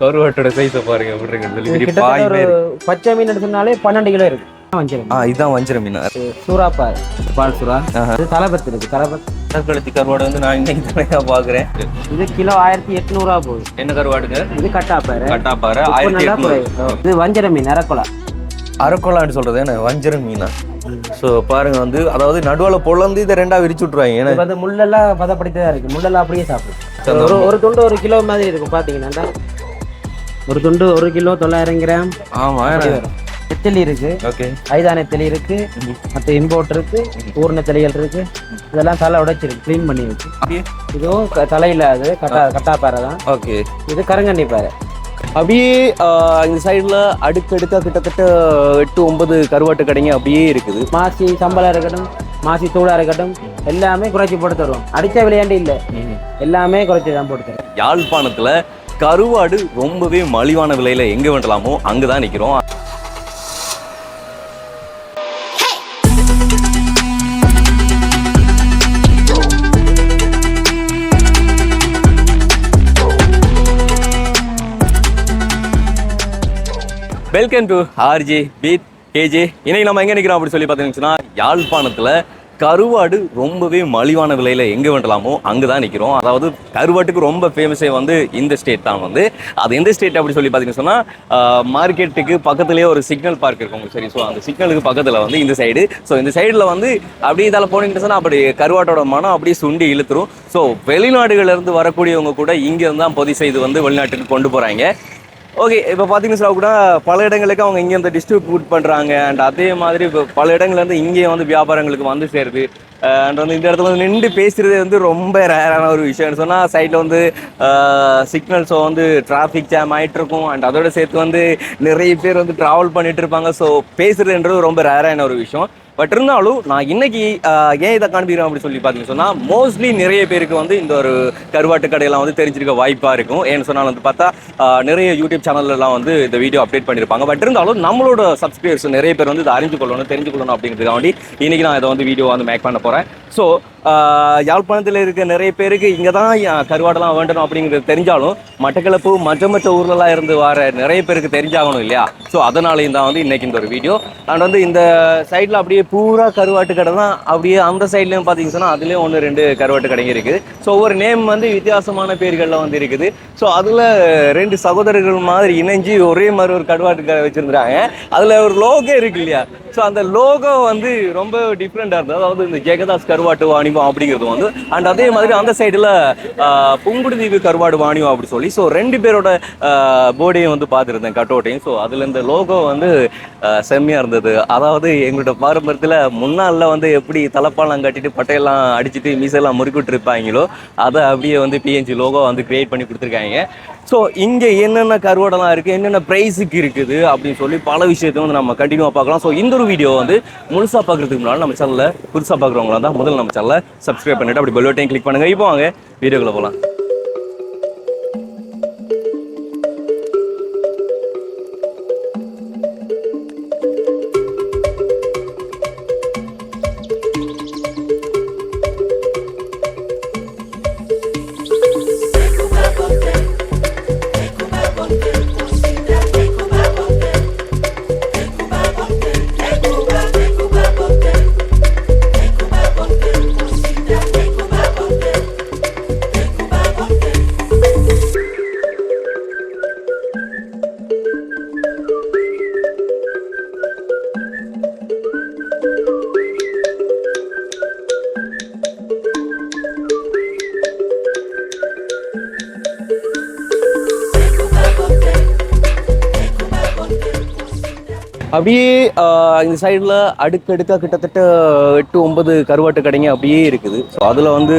கருவாட்டோட சைஸை பாருங்க எப்படி இருக்குன்னு சொல்லி. பச்சை மீன் எடுத்தோம்னாலே பன்னெண்டு கிலோ இருக்கு. வஞ்சிரம். ஆ மீன். சூறாப்பார் பால் சுறா? ஆஹா. இது தலைபத்து இருக்கு தலைபத்து. கருவாடு வந்து நான் இன்னைக்கு தானே பாக்குறேன். இது கிலோ ஆயிரத்தி எட்நூறுவா போகுது. என்ன கருவாடுங்க? இது கட்டாப்பாரு. கட்டாப்பாறை உப்பு ஆயிரத்தி எட்நூறு. குறையும் இது வஞ்சர மீன் அரக்குலா அரக்கொலான்னு சொல்றது என்ன? வஞ்சிர மீனா? ஸோ பாருங்க வந்து அதாவது நடுவில் பொழந்து இதை ரெண்டா விரிச்சு விட்ருவாங்க ஏன்னா வந்து முள்ளெல்லாம் பதப்படுத்தி தான் இருக்கு. முள்ளெல்லாம் அப்படியே சாப்பிடும். ஒரு ஒரு துண்டு ஒரு கிலோ மாதிரி இருக்கும் பாத்தீங்கன்னா. ஒரு துண்டு ஒரு கிலோ தொள்ளாயிரம் கிராம். ஆமா. நெத்தலி இருக்கு. ஓகே. ஐதா நெத்தலி இருக்கு. மற்ற இம்போர்ட் இருக்கு. ஊர் நெத்தலிகள் இருக்கு. இதெல்லாம் தலை உடைச்சிருக்கு. க்ளீன் பண்ணி வச்சு இதுவும் தலையில அது கட்டா கட்டாப்பாறை தான். ஓகே. இது கருங்கண்ணி பாறை. அப்படியே இந்த சைடில் அடுக்கடுக்கா கிட்டத்தட்ட எட்டு ஒன்பது கருவாட்டு கடைங்க அப்படியே இருக்குது. மாசி சம்பளம் இருக்கட்டும் மாசி தூளா இருக்கட்டும் எல்லாமே குறைச்சி போட்டு தருவோம். அடிச்ச விளையாண்டு இல்லை. எல்லாமே குறைச்சி தான் போட்டு தருவோம். யாழ்ப்பாணத்துல கருவாடு ரொம்பவே மலிவான விலையில எங்க வேண்டலாமோ அங்கதான் நிக்கிறோம். வெல்கம் டு ஆர்ஜே பீத் கேஜே இன்னைக்கு நம்ம எங்க நிக்கிறோம் அப்படி சொல்லி பார்த்தீங்கன்னா யாழ்ப்பாணத்துல கருவாடு ரொம்பவே மலிவான விலையில் எங்கே வேண்டலாமோ அங்கதான் நிற்கிறோம் அதாவது கருவாட்டுக்கு ரொம்ப ஃபேமஸே வந்து இந்த ஸ்டேட் தான் வந்து. அது எந்த ஸ்டேட் அப்படி சொல்லி பார்த்தீங்கன்னு சொன்னால் மார்க்கெட்டுக்கு பக்கத்துலேயே ஒரு சிக்னல் பார்க் இருக்கும் சரி ஸோ அந்த சிக்னலுக்கு பக்கத்தில் வந்து இந்த சைடு ஸோ இந்த சைடில் வந்து அப்படியே இதால் போனீங்கன்னு சொன்னால் அப்படி கருவாட்டோட மனம் அப்படியே சுண்டி இழுத்துரும். ஸோ வெளிநாடுகளிலிருந்து வரக்கூடியவங்க கூட இங்கேருந்து தான் பொதி செய்து வந்து வெளிநாட்டுக்கு கொண்டு போகிறாங்க ஓகே இப்போ பார்த்தீங்கன்னா கூட பல இடங்களுக்கு அவங்க இங்கே வந்து டிஸ்ட்ரிபியூட் பண்ணுறாங்க அண்ட் அதே மாதிரி இப்போ பல இடங்கள்லேருந்து இங்கேயே வந்து வியாபாரங்களுக்கு வந்து சேருது. Uh, அண்ட் வந்து இந்த இடத்துல வந்து நின்று பேசுகிறது வந்து ரொம்ப ரேரான ஒரு விஷயம்னு சொன்னால் சைடில் வந்து uh, சிக்னல்ஸோ வந்து டிராஃபிக் ஜாம் ஆயிட்டு இருக்கும் அண்ட் அதோட சேர்த்து வந்து நிறைய பேர் வந்து ட்ராவல் பண்ணிகிட்டு இருப்பாங்க. ஸோ பேசுகிறதுன்றது ரொம்ப ரேரான ஒரு விஷயம். பட் இருந்தாலும் நான் இன்னைக்கு ஏன் இதை காண்பிக்கிறேன் அப்படின்னு சொல்லி பார்த்தீங்கன்னு சொன்னால் மோஸ்ட்லி நிறைய பேருக்கு வந்து இந்த ஒரு கருவாட்டு கடையெல்லாம் வந்து தெரிஞ்சிருக்க வாய்ப்பாக இருக்கும். ஏன்னு சொன்னால் வந்து பார்த்தா நிறைய யூடியூப் சேனல்லாம் வந்து இந்த வீடியோ அப்டேட் பண்ணியிருப்பாங்க. பட் இருந்தாலும் நம்மளோட சப்ஸ்கிரைபர்ஸ் நிறைய பேர் வந்து இதை அறிஞ்சு கொள்ளணும் தெரிஞ்சு கொள்ளணும் அப்படிங்கிறதுக்காண்டி இன்னைக்கு நான் இதை வந்து வீடியோ வந்து மேக் பண்ண போகிறேன் ஸோ யாழ்ப்பாணத்தில் இருக்க நிறைய பேருக்கு இங்கே தான் கருவாடெல்லாம் வேண்டணும் அப்படிங்கிறது தெரிஞ்சாலும் மட்டக்களப்பு மற்ற மற்ற ஊர்லலாம் இருந்து வர நிறைய பேருக்கு தெரிஞ்சாகணும் இல்லையா? ஸோ அதனாலையும் தான் வந்து இன்றைக்கி இந்த ஒரு வீடியோ அண்ட் வந்து இந்த சைடில் அப்படியே பூரா கருவாட்டு கடை தான். அப்படியே அந்த சைட்லேயும் பார்த்தீங்கன்னு சொன்னால் அதுலேயும் ஒன்று ரெண்டு கருவாட்டு கடைங்க இருக்குது ஸோ ஒவ்வொரு நேம் வந்து வித்தியாசமான பேர்களில் வந்து இருக்குது. ஸோ அதில் ரெண்டு சகோதரர்கள் மாதிரி இணைஞ்சு ஒரே மாதிரி ஒரு கருவாட்டு கடை வச்சுருந்துறாங்க அதில் ஒரு லோகே இருக்கு இல்லையா? ஸோ அந்த லோகோ வந்து ரொம்ப டிஃப்ரெண்டாக இருந்தது. அதாவது இந்த ஜெகதாஸ் கருவாட்டு வாணிபம் அப்படிங்கிறது வந்து அண்ட் அதே மாதிரி அந்த சைடில் புங்குடுதீவு கருவாடு வாணிபம் அப்படி சொல்லி ஸோ ரெண்டு பேரோட போர்டையும் வந்து பார்த்துருந்தேன் கட்டோட்டையும். ஸோ அதில் இந்த லோகோ வந்து செம்மையாக இருந்தது. அதாவது எங்களோட பாரம்பரியத்தில் முன்னாளில் வந்து எப்படி தலைப்பாலாம் கட்டிட்டு பட்டையெல்லாம் அடிச்சுட்டு மீசெல்லாம் முறுக்கிட்டு இருப்பாங்களோ அதை அப்படியே வந்து பிஎன்ஜி லோகோ வந்து கிரியேட் பண்ணி கொடுத்துருக்காங்க. ஸோ இங்கே என்னென்ன கருவாடெல்லாம் இருக்குது என்னென்ன ப்ரைஸுக்கு இருக்குது? அப்படின்னு சொல்லி பல விஷயத்தை வந்து நம்ம கண்டினியூவாக பார்க்கலாம். ஸோ இந்த ஒரு வீடியோ வந்து முழுசாக பார்க்குறதுக்கு முன்னாடி நம்ம சேனலில் புதுசாக பார்க்குறவங்களாம் தான் முதல்ல நம்ம சேனலை சப்ஸ்கிரைப் பண்ணிட்டு அப்படி பெல் பட்டன் கிளிக் பண்ணுங்கள் இப்போ வாங்க வீடியோக்குள்ளே போகலாம். அப்படியே இந்த சைடில் அடுக்கடுக்காக கிட்டத்தட்ட எட்டு ஒன்பது கருவாட்டு கடைங்க அப்படியே இருக்குது. ஸோ அதில் வந்து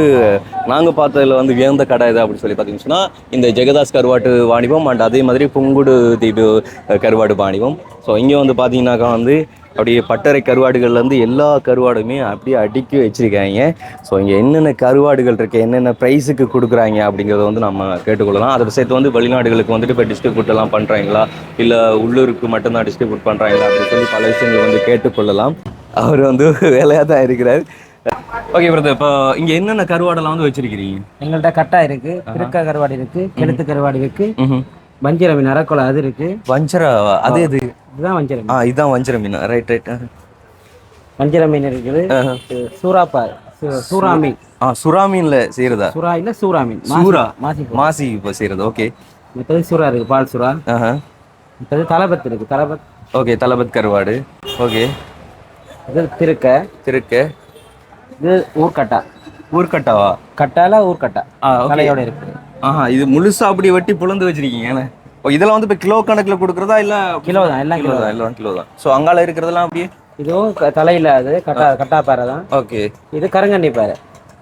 நாங்கள் பார்த்ததில் வந்து வியந்த கடை இது அப்படின்னு சொல்லி பார்த்தீங்கன்னா இந்த ஜெகதாஸ் கருவாட்டு வாணிபம் அண்ட் அதே மாதிரி புங்குடு தீபு கருவாட்டு வாணிபம். ஸோ இங்கே வந்து பார்த்தீங்கன்னாக்கா வந்து அப்படியே பட்டறை கருவாடுகள்லேருந்து எல்லா கருவாடுமே அப்படியே அடுக்கி வச்சிருக்காங்க. ஸோ இங்கே என்னென்ன கருவாடுகள் இருக்குது என்னென்ன ப்ரைஸுக்கு கொடுக்குறாங்க அப்படிங்கிறத வந்து நம்ம கேட்டுக்கொள்ளலாம். அதை சேர்த்து வந்து வெளிநாடுகளுக்கு வந்துட்டு இப்போ டிஸ்ட்ரிபியூட் எல்லாம் பண்ணுறாங்களா இல்லை உள்ளூருக்கு மட்டும்தான் டிஸ்ட்ரிபியூட் பண்ணுறாங்களா அப்படின்னு சொல்லி பல விஷயங்கள் வந்து கேட்டுக்கொள்ளலாம். அவர் வந்து வேலையாக தான் இருக்கிறார். ஓகே பிரதர் இப்போ இங்கே என்னென்ன கருவாடெல்லாம் வந்து வச்சிருக்கிறீங்க? எங்கள்கிட்ட கட்டா இருக்கு திருக்க கருவாடு இருக்கு கெளுத்து கருவாடு இருக்கு ம்ஹும். வஞ்சிர மீன் அரக்கொலை அது இருக்கு. வஞ்சரா அது இது இதுதான் வஞ்சிர மீன். ஆ இதான் வஞ்சர மீன். ரைட் ரைட் வஞ்சிர மீன் இருக்குது சூறாப்பா சூறா மீன். ஆ சுறா மீன்ல செய்யறதா சுறா இல்ல சூறா மீன். மாசி- சூறா? மாசி மாசி இப்போ செய்யறது ஓகே மற்றது சுறா இருக்கு பால் சுறா. மற்றது தலபத் இருக்கு தலபத். ஓகே தலபத் கருவாடு. ஓகே இது திருக்க. திருக்க. இது ஊர்க்கட்டா ஊர்க்கட்டாவா கட்டால ஊர்க்கட்டா தலையோட இருக்கு. ஆஹா இது முழுசா அப்படி வெட்டி புலந்து வச்சிருக்கீங்க இதெல்லாம் வந்து இப்போ கிலோ கணக்குல கொடுக்குறதா இல்ல கிலோ தான் எல்லாம் கிலோ தான் எல்லாம் கிலோ தான். ஸோ அங்கால இருக்கிறதெல்லாம் அப்படியே? இதுவும் தலையில அது கட்டா கட்டா பாறை தான். ஓகே. இது கருங்கண்ணி பாறை.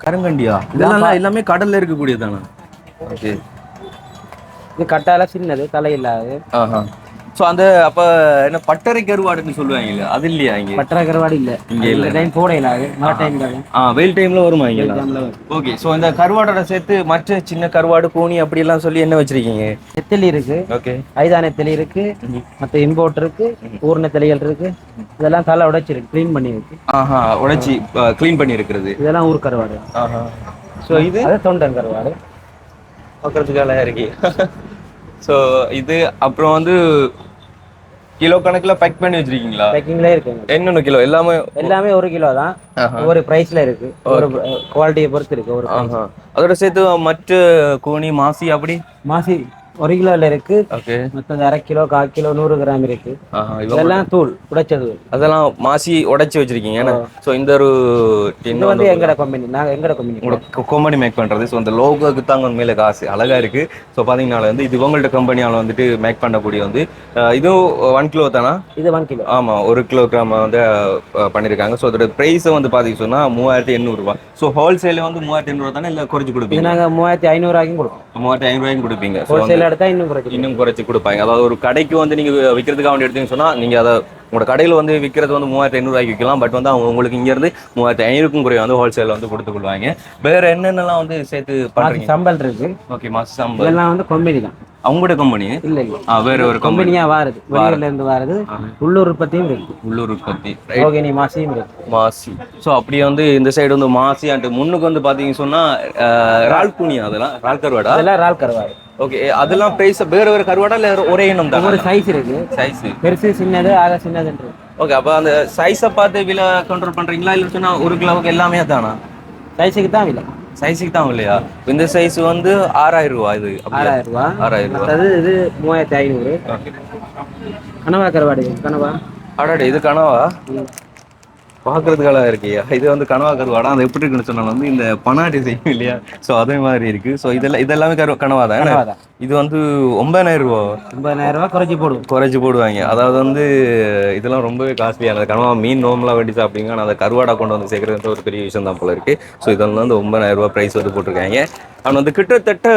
கருங்கண்டியா இதெல்லாம் எல்லாமே கடல்ல இருக்கக்கூடியதானே ஓகே. இது கட்டால சின்னது தலையில்லாது ஆஹா. ஸோ அந்த அப்ப என்ன பட்டறை கருவாடுன்னு சொல்லுவாங்க இல்ல அது இல்லையா இங்க? பட்டற கருவாடு இல்ல. இங்க இல்ல. டைம் போட இல்லாது மழை டைம் ஆ வெயில் டைம்ல வருமா இங்க ஓகே ஸோ இந்த கருவாடோட சேர்த்து மற்ற சின்ன கருவாடு கோணி அப்படி எல்லாம் சொல்லி என்ன வச்சிருக்கீங்க? நெத்தலி இருக்கு. ஓகே ஐதா நெத்தலி இருக்கு. மத்த இம்போர்ட் இருக்கு. ஊர் நெத்தலிகள் இருக்கு. இதெல்லாம் தலை உடைச்சிருக்கு. க்ளீன் பண்ணி இருக்கு. ஆஹா உடைச்சி க்ளீன் பண்ணி இருக்கிறது. இதெல்லாம் ஊர் கருவாடு. ஸோ இது? அது தொண்டன் கருவாடு. பார்க்கறதுக்கு அழகா இருக்கு. ஸோ இது அப்புறம் வந்து கிலோ கணக்குல பேக் பண்ணி வச்சிருக்கீங்களா? பேக்கிங்ல இருக்குங்க. என்னென்ன கிலோ? எல்லாமே எல்லாமே ஒரு கிலோ தான். ஒவ்வொரு பிரைஸ்ல இருக்கு. ஒரு குவாலிட்டியை பொறுத்து இருக்கு. ஒரு அதோட சேர்த்து மற்ற கோணி மாசி அப்படி? மாசி. ஒரு கிலோல இருக்கு. மொத்தம் அரை கிலோ கால் கிலோ நூறு கிராம் இருக்கு. இதெல்லாம் தூள் உடைச்ச தூள். அதெல்லாம் மாசி உடைச்சி வச்சிருக்கீங்க ஏன்னா ஸோ இந்த ஒரு இது வந்து எங்கட கம்பெனி நாங்க எங்கட கம்பெனி கொம்பனி மேக் பண்றது. ஸோ அந்த லோகோக்கு தாங்க உண்மையில காசு அழகா இருக்கு. ஸோ பாத்தீங்கன்னா வந்து இது உங்கள்ட்ட கம்பெனியால வந்துட்டு மேக் பண்ணக்கூடிய வந்து இதுவும் ஒன் கிலோ தானா? இது ஒன் கிலோ ஆமா ஒரு கிலோகிராம் வந்து அஹ், பண்ணிருக்காங்க. ஸோ அதோட பிரைஸ் வந்து பாத்தீங்க சொன்னா மூவாயிரத்தி எண்ணூறு ரூபாய். ஸோ ஹோல்சேல வந்து மூவாயிரத்தி எண்ணூறு தானே இல்ல குறைச்சு கொடுப்பீங்க நாங்க மூவாயிரத்தி ஐநூறு ரூபாய்க்கும் கொடுப்போம். மூவாயிரத்தி ஐநூறு ரூபாய்க்கு கொடுப்பீங்க. எடுத்தா இன்னும் குறைச்சி இன்னும் குறைச்சு கொடுப்பாங்க. அதாவது ஒரு கடைக்கு வந்து நீங்க விற்கிறதுக்காக வேண்டி எடுத்தீங்கன்னு சொன்னா நீங்க அதை உங்களோட கடையில வந்து விற்கிறது வந்து மூவாயிரத்தி ஐநூறுவாய்க்கு விற்கலாம் பட் வந்து அவங்க உங்களுக்கு இங்க இருந்து மூவாயிரத்தி ஐநூறுக்கும் குறைய வந்து ஹோல்சேல் வந்து கொடுத்து கொள்வாங்க. வேற என்னென்னலாம் வந்து சேர்த்து மாசி பண்றீங்க? சம்பல் இருக்கு. ஓகே மாசம் சம்பளம் இதெல்லாம் வந்து கம்பெனி தான். அவங்களோட கம்பெனி இல்ல இல்ல. வேற ஒரு கம்பெனி கம்பெனியா வாருது. வெளியூர்ல இருந்து வாருது. உள்ளூர் உற்பத்தியும் இருக்கு. உள்ளூர் உற்பத்தி. ரோகிணி மாசியும் இருக்கு. மாசி. ஸோ அப்படியே வந்து இந்த சைடு வந்து மாசி அண்ட் முன்னுக்கு வந்து பாத்தீங்க சொன்னா அஹ், ரால் பூனி அதெல்லாம். ரால் கருவாடா அதெல்லாம் ரால் கருவாடு ஓகே அதெல்லாம் பிரைஸ் வேற வேற கருவாடா இல்ல ஒரே எண்ணம் தான்? ஒவ்வொரு சைஸ் இருக்கு. சைஸ் பெருசு சின்னது ஆக சின்னதுன்றது ஓகே அப்ப அந்த சைஸை பார்த்து விலை கண்ட்ரோல் பண்றீங்களா? இல்ல சொன்னா ஒரு கிலோவுக்கு எல்லாமே தானா சைஸுக்கு தான் விலை. சைஸுக்கு தான் இல்லையா இந்த சைஸ் வந்து ஆறாயிரம் ரூபாய் இது? ஆறாயிரம் ரூபாய் ஆறாயிரம் ரூபாய் மற்றது இது மூவாயிரத்தி ஐநூறு. கனவா கருவாடு கனவா? அடாடே இது கனவா? பார்க்கறதுக்கு அழகா இருக்கியா? இது வந்து கனவா கருவாடா? அது எப்படி இருக்குன்னு சொன்னாலும் வந்து இந்த பனாட்டி செய்யும் இல்லையா? ஸோ அதே மாதிரி இருக்கு. ஸோ இதெல்லாம் இதெல்லாமே கரு கனவா தான் கனவா தான் இது வந்து ஒன்பதாயிரம் ரூபா. ஒன்பதாயிரம் ரூபாய் குறைச்சி போடுவோம் குறைச்சி போடுவாங்க. அதாவது வந்து இதெல்லாம் ரொம்பவே காஸ்ட்லியானது கனவா மீன் நோம்பலாம் வெட்டி சாப்பிட்டீங்க ஆனால் அதை கருவாடா கொண்டு வந்து சேர்க்கறது ஒரு பெரிய விஷயம் தான் போல இருக்கு. ஸோ இதெல்லாம் வந்து ஒன்பதாயிரம் ரூபாய் ப்ரைஸ் வந்து போட்டிருக்காங்க. ஆனால் வந்து கிட்டத்தட்ட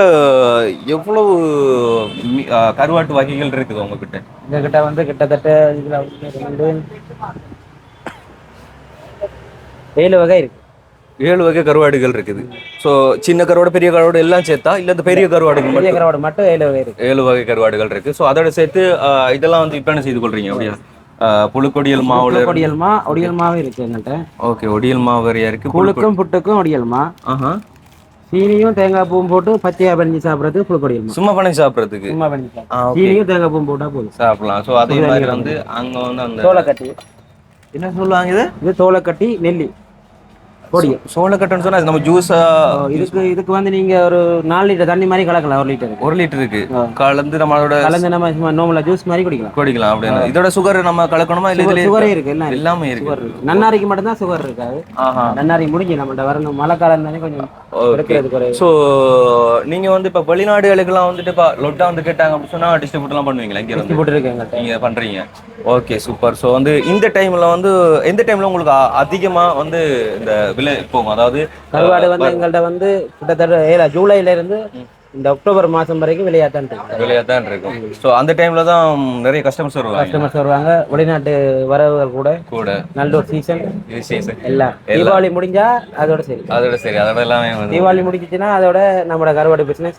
எவ்வளவு கருவாட்டு வகைகள் இருக்குது உங்ககிட்ட? எங்ககிட்ட வந்து கிட்டத்தட்ட இதுல ஏழு வகை இருக்கு. ஏழு வகை கருவாடுகள் இருக்குது. ஸோ சின்ன கருவாடு பெரிய கருவாடு எல்லாம் சேர்த்தா இல்லை இந்த பெரிய கருவாடுகள் பெரிய கருவாடு மட்டும் ஏழு வகை இருக்கு. ஏழு வகை கருவாடுகள் இருக்கு. ஸோ அதோட சேர்த்து இதெல்லாம் வந்து இப்போ என்ன செய்து கொள்றீங்க? அப்படியா? புழுக்கொடியல் மாவுல ஒடியல்மா ஒடியல்மாவும் இருக்கு எங்கள்கிட்ட ஓகே ஒடியல் மாவு வரையா இருக்கு புழுக்கும் புட்டுக்கும் ஒடியல்மா ஆஹா. சீனியும் தேங்காய் பூவும் போட்டு பச்சையா பறிஞ்சு சாப்பிட்றது புழுக்கொடியல்மா சும்மா பண்ணி சாப்பிட்றதுக்கு? சும்மா பண்ணி சீனியும் தேங்காய் பூவும் போட்டா போதும். சாப்பிடலாம். ஸோ அதே மாதிரி வந்து அங்க வந்து அந்த சோளக்கட்டி. என்ன சொல்லுவாங்க இது? இது தோலைக்கட்டி நெல்லி. பொடியும். சோளக்கட்டுன்னு சொன்னா இது நம்ம ஜூஸா இதுக்கு இதுக்கு வந்து நீங்க ஒரு நாலு லிட்டர் தண்ணி மாதிரி கலக்கலாம் ஒரு லிட்டருக்கு ஒரு லிட்டருக்கு. கலந்து நம்மளோட கலந்து நம்ம சும்மா நோம்பல ஜூஸ் மாதிரி குடிக்கலாம். குடிக்கலாம் அப்படின்னு இதோட சுகர் நம்ம கலக்கணுமா? இல்ல இதுல சுகரே இருக்கு எல்லாம். எல்லாமே இருக்கு. நன்னாரிக்கு மட்டும்தான் சுகர் இருக்காது. நன்னாரி முடிஞ்சு நம்மள்ட்ட வரணும். மழை காலம் தானே கொஞ்சம் ஸோ நீங்க வந்து இப்ப வெளிநாடுகளுக்கெல்லாம் வந்துட்டு இப்போ லொட்டா வந்து கேட்டாங்க அப்படின்னு சொன்னா டிஸ்ட்ரிபியூட்லாம் பண்ணுவீங்களா இங்க எங்கள்கிட்ட நீங்க பண்றீங்க. ஓகே சூப்பர் ஸோ வந்து இந்த டைம்ல வந்து எந்த டைம்ல உங்களுக்கு அதிகமா வந்து இந்த விலை போகும் அதாவது கருவாடு வந்து எங்கள்கிட்ட வந்து கிட்டத்தட்ட ஏழா ஜூலைல இருந்து இந்த அக்டோபர் மாசம் வரைக்கும் விளையாட்டான் இருக்கு. விலையா தான் இருக்கும் ஸோ அந்த டைம்ல தான் நிறைய கஸ்டமர்ஸ் வருவாங்க. கஸ்டமர்ஸ் வருவாங்க. வெளிநாட்டு வரவுகள் கூட. கூட. நல்ல ஒரு சீசன் இது சீசன் எல்லாம். தீபாவளி முடிஞ்சா அதோட சரி. அதோட சரி. அதோட எல்லாமே தீபாவளி முடிஞ்சிச்சுன்னா அதோட நம்மளோட கருவாடு பிசினஸ்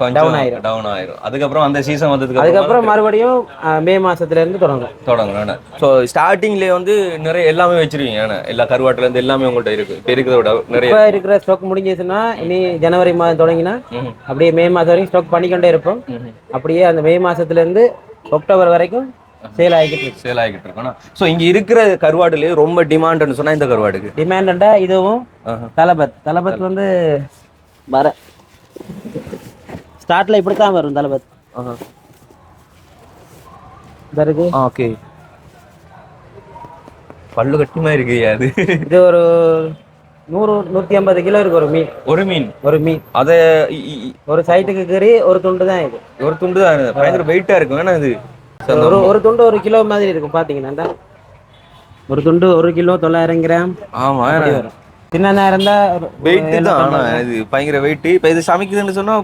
கொஞ்சம். டவுன் ஆயிரும். அதுக்கப்புறம் அந்த சீசன் வந்ததுக்கு அதுக்கப்புறம் மறுபடியும் மே மாசத்துல இருந்து தொடங்கும் தொடங்கணும் ஸோ ஸ்டார்டிங்லேயே வந்து நிறைய எல்லாமே வச்சிருவீங்க ஏன்னா எல்லா கருவாட்டுல இருந்து எல்லாமே உங்கள்கிட்ட இருக்கு. இப்போ இருக்கிறத விட நிறைய. இருக்கிற ஸ்டாக் முடிஞ்சிச்சுன்னா இனி ஜனவரி மாதம் தொடங்கினா. அப்படியே மே மாதம் வரைக்கும் ஸ்டாக் பண்ணிக்கொண்டே இருப்போம். அப்படியே அந்த மே மாசத்துல இருந்து அக்டோபர் வரைக்கும் சேல் ஆகிக்கிட்டு சேல் ஆகிட்டு இருக்கோம் ஸோ இங்க இருக்கிற கருவாடுலயே ரொம்ப டிமாண்ட்னு சொன்னா இந்த கருவாடுக்கு? டிமாண்டா இதுவும். தலபத் தலபத். வந்து வர. ஸ்டார்ட்ல இப்படி தான் வரும் இந்த இருக்கு. ஓகே. பல்லு கட்டிமா இருக்கு அது. இது ஒரு நூறு நூத்தி ஐம்பது கிலோ இருக்கு ஒரு மீன். ஒரு மீன்? ஒரு மீன். அத ஒரு சைட்டுக்கு கறி ஒரு துண்டு தான் இது. ஒரு துண்டு தான் பயங்கர வெயிட்டா இருக்கும். வேணா இது? ஒரு ஒரு துண்டு ஒரு கிலோ மாதிரி இருக்கும். பாத்தீங்கன்னா. ஒரு துண்டு ஒரு கிலோ தொள்ளாயிரம் கிராம். ஆமா வரும். சின்ன இருந்தா வெயிட் தான் இது பயங்கர வெயிட் இப்ப இது சமைக்குதுன்னு சொன்னா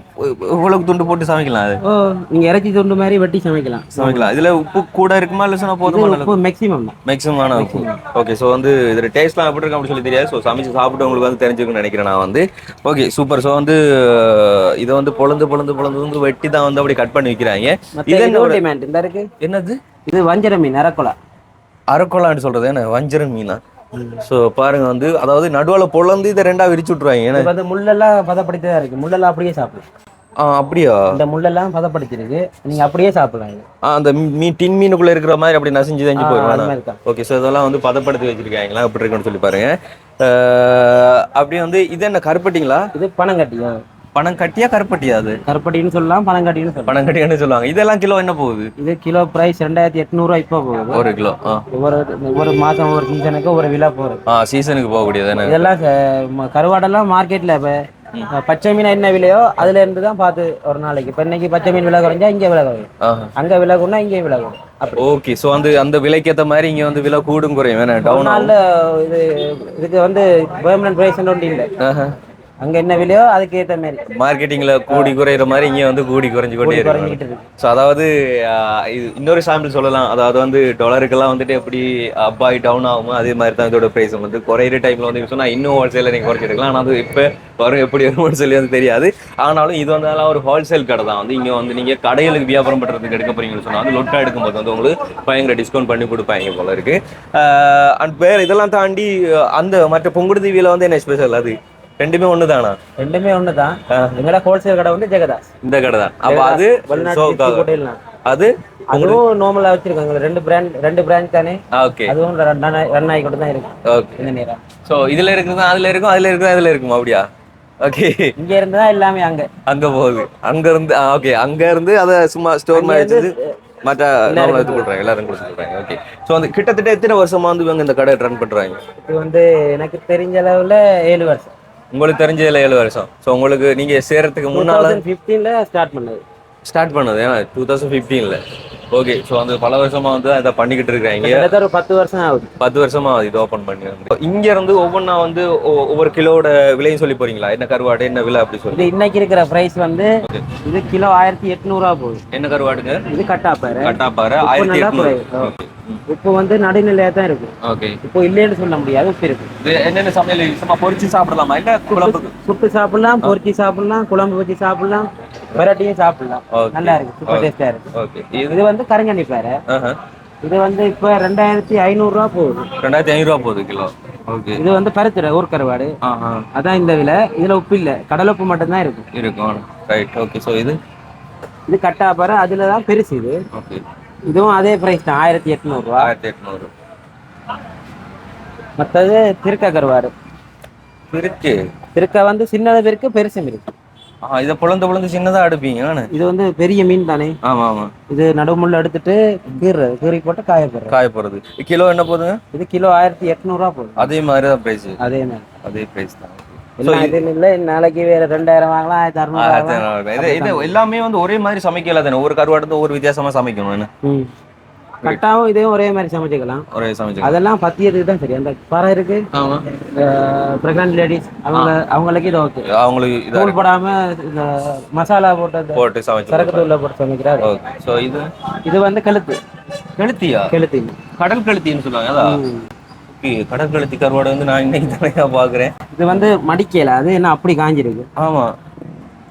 இவ்வளவு துண்டு போட்டு சமைக்கலாம் அது. ஓ நீங்க இறைச்சி துண்டு மாதிரி வெட்டி சமைக்கலாம். சமைக்கலாம். இதுல உப்பு கூட இருக்குமா இல்ல சொன்னா இது போதுமான உப்பு மேக்ஸிமம் தான். மேக்ஸிமம் ஆன உப்பு. ஓகே ஸோ வந்து இதுல டேஸ்ட்லாம் எப்படி இருக்கும் அப்படின்னு சொல்லி தெரியாது. ஸோ சமைச்சு சாப்பிட்டு உங்களுக்கு வந்து தெரிஞ்சுக்கணும்னு நினைக்கிறேன் நான் வந்து. ஓகே சூப்பர் ஸோ வந்து இதை வந்து பொழந்து பொழந்து பொழந்து வந்து வெட்டி தான் வந்து அப்படி கட் பண்ணி வைக்கிறாங்க. இது என்ன என்னது? இது வஞ்சர மீன் அரக்குலா அரக்கொலான்னு சொல்றது என்ன? வஞ்சரம் மீனா? ஸோ பாருங்க வந்து அதாவது நடுவுல பொழந்து இதை ரெண்டா விரிச்சு விட்டுருவாங்க. ஏன்னா வந்து முள்ளெல்லாம் பதப்படுத்தி தான் இருக்கு. முள்ளெல்லாம் அப்படியே சாப்பிடலாம் ஆ, அப்படியா? இந்த முள்ளெல்லாம் பதப்படுத்திருக்கு. நீங்க அப்படியே சாப்பிடலாம். ஆ, அந்த மீன் டின் மீனுக்குள்ள இருக்கிற மாதிரி அப்படி நசிஞ்சு தஞ்சு போயிடும் ஓகே ஸோ இதெல்லாம் வந்து பதப்படுத்தி வச்சிருக்காங்களா? எப்படி இருக்குன்னு சொல்லி பாருங்க. அப்படியே வந்து இது என்ன கருப்பட்டிங்களா? இது பனங்கட்டியா பணம் கட்டியா கருப்பட்டியா அது? கருப்பட்டின்னு சொல்லலாம் பனங்கட்டின்னு சொல்லலாம். பணம் கட்டியான்னு சொல்லுவாங்க. இதெல்லாம் கிலோ என்ன போகுது? இது கிலோ பிரைஸ் ரெண்டாயிரத்தி எட்நூறுவா இப்போ போகுது. ஒரு கிலோ ஒவ்வொரு ஒவ்வொரு மாசம் ஒவ்வொரு சீசனுக்கு ஒரு விலை போகுது. ஆ சீசனுக்கு போகக்கூடியது இதெல்லாம் ச- கருவாடெல்லாம் மார்க்கெட்ல இப்போ பச்சை மீன் என்ன விலையோ அதுல இருந்து தான் பார்த்து ஒரு நாளைக்கு. இப்போ இன்னைக்கு பச்சை மீன் விலை குறைஞ்சா இங்கே விலை குறையும். அங்க விலை கூடனா இங்கே விலை கூடும். ஓகே ஸோ வந்து அந்த விலைக்கு ஏற்ற மாதிரி இங்க வந்து விலை கூடும் குறையும். டவுன் இது இதுக்கு வந்து பெர்மனன்ட் பிரைஸ் ஒன்றும் இல்லை. அங்க என்ன விலையோ அதுக்கு ஏத்த மாதிரி. மார்க்கெட்டிங்ல கூடி குறையிற மாதிரி இங்க வந்து கூடி குறைஞ்சு கொண்டே இருக்கு. ஸோ அதாவது இது இன்னொரு சாம்பிள் சொல்லலாம். அதாவது வந்து டாலருக்கெல்லாம் வந்துட்டு எப்படி அப் ஆகி டவுன் ஆகுமோ அதே மாதிரி தான் இதோட ப்ரைஸ் வந்து குறையிற டைம்ல வந்து சொன்னா இன்னும் ஹோல்சேலில் நீங்கள் குறைச்சிருக்கலாம் ஆனால் அது இப்போ வரும் எப்படி வரும்னு சொல்லி வந்து தெரியாது. ஆனாலும் இது வந்து ஒரு ஹோல்சேல் கடை தான். வந்து இங்க வந்து நீங்க கடைகளுக்கு வியாபாரம் பண்றதுக்கு எடுக்க போறீங்கன்னு சொன்னா வந்து லொட்டா எடுக்கும்போது வந்து உங்களுக்கு பயங்கர டிஸ்கவுண்ட் பண்ணி கொடுப்பாங்க போல இருக்கு. அண்ட் வேற இதெல்லாம் தாண்டி அந்த மற்ற பொங்குடு தீவியில வந்து என்ன ஸ்பெஷல் அது? ரெண்டுமே ஒன்று தானா ரெண்டுமே ஒண்ணுதான். எங்கட ஹோல்சேல் கடை வந்து ஜெகதாஸ். இந்த கடை தான். அப்போ அது வெளிநாட்டு அது அதுவும் நார்மலா வச்சிருக்காங்க. ரெண்டு பிராண்ட் ரெண்டு பிராண்ட் தானே. ஓகே அதுவும் ரன் ஆகி- ஆகிக்கிட்டு தான் இருக்கு. ஓகே இந்த நேரம். ஸோ இதுல இருக்குது அதுல இருக்கும் அதுல இருக்குது அதுல இருக்கும் அப்படியா? ஓகே இங்க இருந்து தான் எல்லாமே அங்க. அங்க போகுது. அங்க இருந்து ஓகே அங்க இருந்து அதை சும்மா ஸ்டோர் மாதிரி வச்சது மற்ற நார்மலாக எடுத்து கொடுக்குறாங்க எல்லாரும் கொடுத்து கொடுக்குறாங்க. ஓகே ஸோ அந்த கிட்டத்தட்ட எத்தனை வருஷமா வந்து இவங்க இந்த கடை ரன் பண்றாங்க? இது வந்து எனக்கு தெரிஞ்ச அளவுல ஏழு வருஷம். உங்களுக்கு தெரிஞ்சதுல ஏழு வருஷம். ஸோ உங்களுக்கு நீங்க சேர்றதுக்கு முன்னால ஃபிஃப்டீன்ல ஸ்டார்ட் பண்ணது. ஸ்டார்ட் பண்ணது ஏன்னா டூ தௌசண்ட் ஃபிஃப்டீன்ல ஓகே ஸோ அந்த பல வருஷமா வந்து அதை பண்ணிக்கிட்டு இருக்காங்க ஒரு பத்து வருஷம் ஆகுது. பத்து வருஷமா இது ஓபன் பண்ணி இங்க இருந்து ஒவ்வொன்றா வந்து ஒவ்வொரு கிலோட விலையும் சொல்லி போறீங்களா? என்ன கருவாடு என்ன விலை அப்படி சொல்லி? இன்னைக்கு இருக்கிற பிரைஸ் வந்து இது கிலோ ஆயிரத்தி எட்நூறுவா போகுது. என்ன கருவாடுங்க? இது கட்டாப்பாரு கட்டாப்பாரு ஆயிரத்தி எட்நூறு. உப்பு வந்து நடுநிலையா தான் இருக்கு. ஓகே இப்போ இல்லைன்னு சொல்ல முடியாது உப்பு இருக்கு. என்னென்ன சமையல் சும்மா பொரிச்சு சாப்பிடலாமா? இல்ல குழம்புக்கு? சுட்டு சாப்பிடலாம் பொரிச்சு சாப்பிடலாம் குழம்பு வச்சு சாப்பிடலாம் வெரைட்டியும் சாப்பிடலாம். நல்லா இருக்கு சூப்பர் டேஸ்டா இருக்கு. இது வந்து கருங்கண்ணி பாரு. இது வந்து இப்போ ரெண்டாயிரத்தி ஐநூறுரூவா போகுது. ரெண்டாயிரத்தி ஐநூறு ரூபா போகுது கிலோ. ஓகே. இது வந்து பருத்துறை ஊர் கருவாடு. அதான் இந்த விலை. இதுல உப்பு இல்ல. கடல் உப்பு மட்டும்தான் இருக்கு இருக்கும். ரைட் ஓகே ஸோ இது? இது கட்டா பாரு அதுல தான் பெருசு இது. ஓகே இதுவும் அதே பிரைஸ் தான். ஆயிரத்தி எட்நூறுவா ஆயிரத்தி எட்நூறு. மற்றது திருக்க கருவாடு. இருக்கு திருக்க வந்து சின்னதும் இருக்கு பெருசும் இருக்கு. இதை புலந்து புலந்து சின்னதா அடுப்பீங்க இது வந்து பெரிய மீன் தானே? ஆமா ஆமா. இது நடுமுள்ள எடுத்துட்டு கீறுறது கீறி போட்டு காய போடுறது. காய போறது கிலோ என்ன போகுதுங்க இது கிலோ ஆயிரத்தி எட்நூறுவா போகுது. அதே மாதிரி தான் பிரைஸ் அதே மாதிரி. அதே பிரைஸ் தான். நாளைக்கு வேற ரெண்டாயிரம் வாங்கலாம் ஆயிரத்தி அறுநூறு எல்லாமே வந்து ஒரே மாதிரி சமைக்கல தானே? ஒவ்வொரு கருவாடு ஒவ்வொரு வித்தியாசமா சமைக்கணும். கட்டாவும் இதையும் ஒரே மாதிரி சமைச்சுக்கலாம். ஒரே சமைச்சு அதெல்லாம் பத்தியதுக்கு தான் சரி. அந்த பறை இருக்கு. ஆமா. பிரெக்னன்ட் லேடிஸ் அவங்க அவங்களுக்கு இது ஓகே. அவங்களுக்கு இதா தூள் போடாம இந்த மசாலா போட்டு போட்டு சமைச்சு சரக்கு தூள்ல போட்டு சமைக்கிறாரு. ஸோ இது? இது வந்து கழுத்து கெளுத்தியா? கழுத்து கடல் கெளுத்தின்னு சொல்லுவாங்க அதான் கடல் கெளுத்தி கருவாடு வந்து நான் இன்னைக்கு தானே பாக்குறேன். இது வந்து மடிக்கல அது என்ன அப்படி காஞ்சிருக்கு? ஆமா.